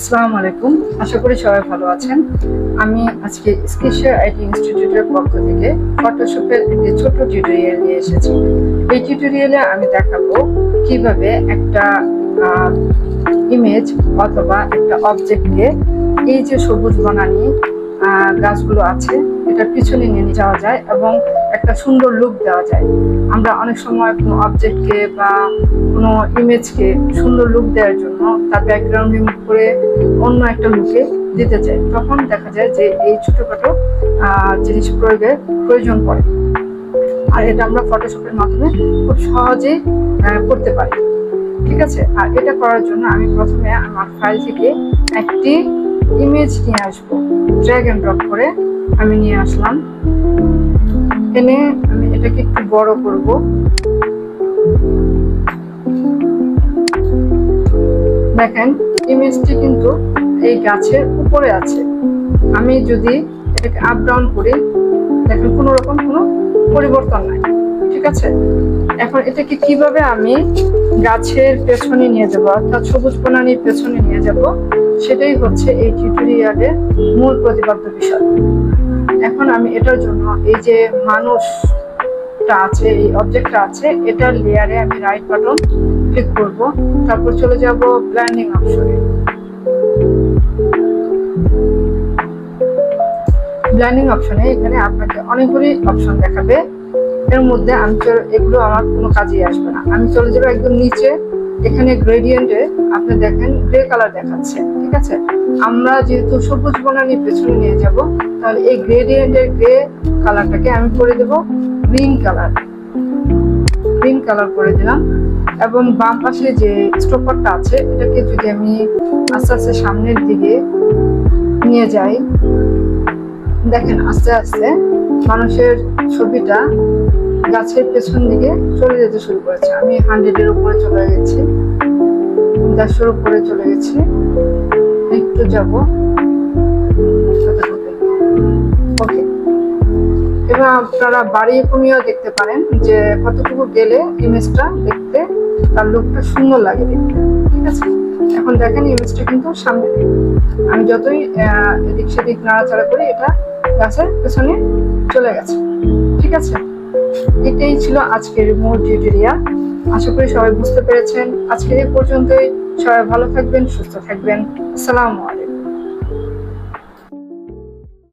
আসসালামু আলাইকুম। আশা করি সবাই ভালো আছেন। আমি আজকে স্কেশিয়া আইটি ইনস্টিটিউটের পক্ষ থেকে ফটোশপের একটি ছোট টিউটোরিয়াল নিয়ে এসেছি। এই টিউটোরিয়ালে আমি দেখাবো কীভাবে একটা ইমেজ অথবা একটা অবজেক্টকে এই যে সবুজ বনানি গাছগুলো আছে, এটা পিছনে নিয়ে যাওয়া যায় এবং একটা সুন্দর লুক দেওয়া যায়। আমরা অনেক সময় কোনো অবজেক্টকে বা কোনো ইমেজকে সুন্দর লুক দেওয়ার জন্য তার ব্যাকগ্রাউন্ড রিমুভ করে অন্য একটা লুকে দিতে চাই। তখন দেখা যায় যে এই ছোটোখাটো জিনিস প্রয়োগের প্রয়োজন পড়ে। আর এটা আমরা ফটোশপের মাধ্যমে খুব সহজেই করতে পারি। ঠিক আছে? আর এটা করার জন্য আমি প্রথমে আমার ফাইল থেকে একটি ইমেজ নিয়ে আসব। ড্র্যাগ অ্যান্ড ড্রপ করে আমি নিয়ে আসলাম। এনে আমি এটাকে একটু বড় করব। দেখেন ইমেজটি কিন্তু এই গাছের উপরে আছে। আমি যদি এটাকে আপ ডাউন করি, দেখেন কোনো রকম কোনো পরিবর্তন নাই। ঠিক আছে? এখন এটাকে কীভাবে আমি গাছের পেছনে নিয়ে যাব, অর্থাৎ সবুজ বনানির পেছনে নিয়ে যাব, সেটাই হচ্ছে এই টিউটোরিয়ালের মূল প্রতিপাদ্য বিষয়। এখন আমি এটার জন্য এই যে মানুষটা আছে, এই অবজেক্টটা আছে, এটার লেয়ারে আমি রাইট বাটন ক্লিক করব। তারপর চলে যাব ব্ল্যান্ডিং অপশনে ব্ল্যান্ডিং অপশনে এখানে আপনাকে অনেকগুলি অপশন দেখাবে। এর মধ্যে আমি এগুলো আমার কোনো কাজেই আসবে না। আমি চলে যাব একদম নিচে। এখানে গ্রেডিয়েন্টে আপনি দেখেন গ্রে কালার দেখাচ্ছে, ঠিক আছে? আমরা যেহেতু সবুজ বনানি পেছনে নিয়ে যাব, তাহলে এই গ্রেডিয়েন্টের গ্রে কালারটাকে আমি করে দেব গ্রিন কালার গ্রিন কালার করে দিলাম। এবং বাম পাশে যে স্টপারটা আছে, এটাকে যদি আমি আস্তে আস্তে সামনের দিকে নিয়ে যাই, দেখেন আস্তে আস্তে মানুষের ছবিটা গাছের পেছন দিকে চলে যেতে শুরু করেছে। আমি হান্ড্রেডের উপরে চলে গেছি, দেড়শোর উপরে চলে গেছি। একটু যাব। ওকে। এবার আপনারা বাড়িয়ে কমিয়েও দেখতে পারেন যে কতটুকু গেলে ইমেজটা দেখতে তার লুকটা সুন্দর লাগে দেখতে। ঠিক আছে? এখন দেখেন ইমেজটা কিন্তু সামনে। আমি যতই এদিক সেদিক নাড়াচাড়া করি, এটা গাছের পেছনে চলে গেছে। ঠিক আছে? এটাই ছিল আজকের মূল টিউটোরিয়াল আশা করি সবাই বুঝতে পেরেছেন। আজকের এই পর্যন্তই। সবাই ভালো থাকবেন, সুস্থ থাকবেন। আসসালামু আলাইকুম।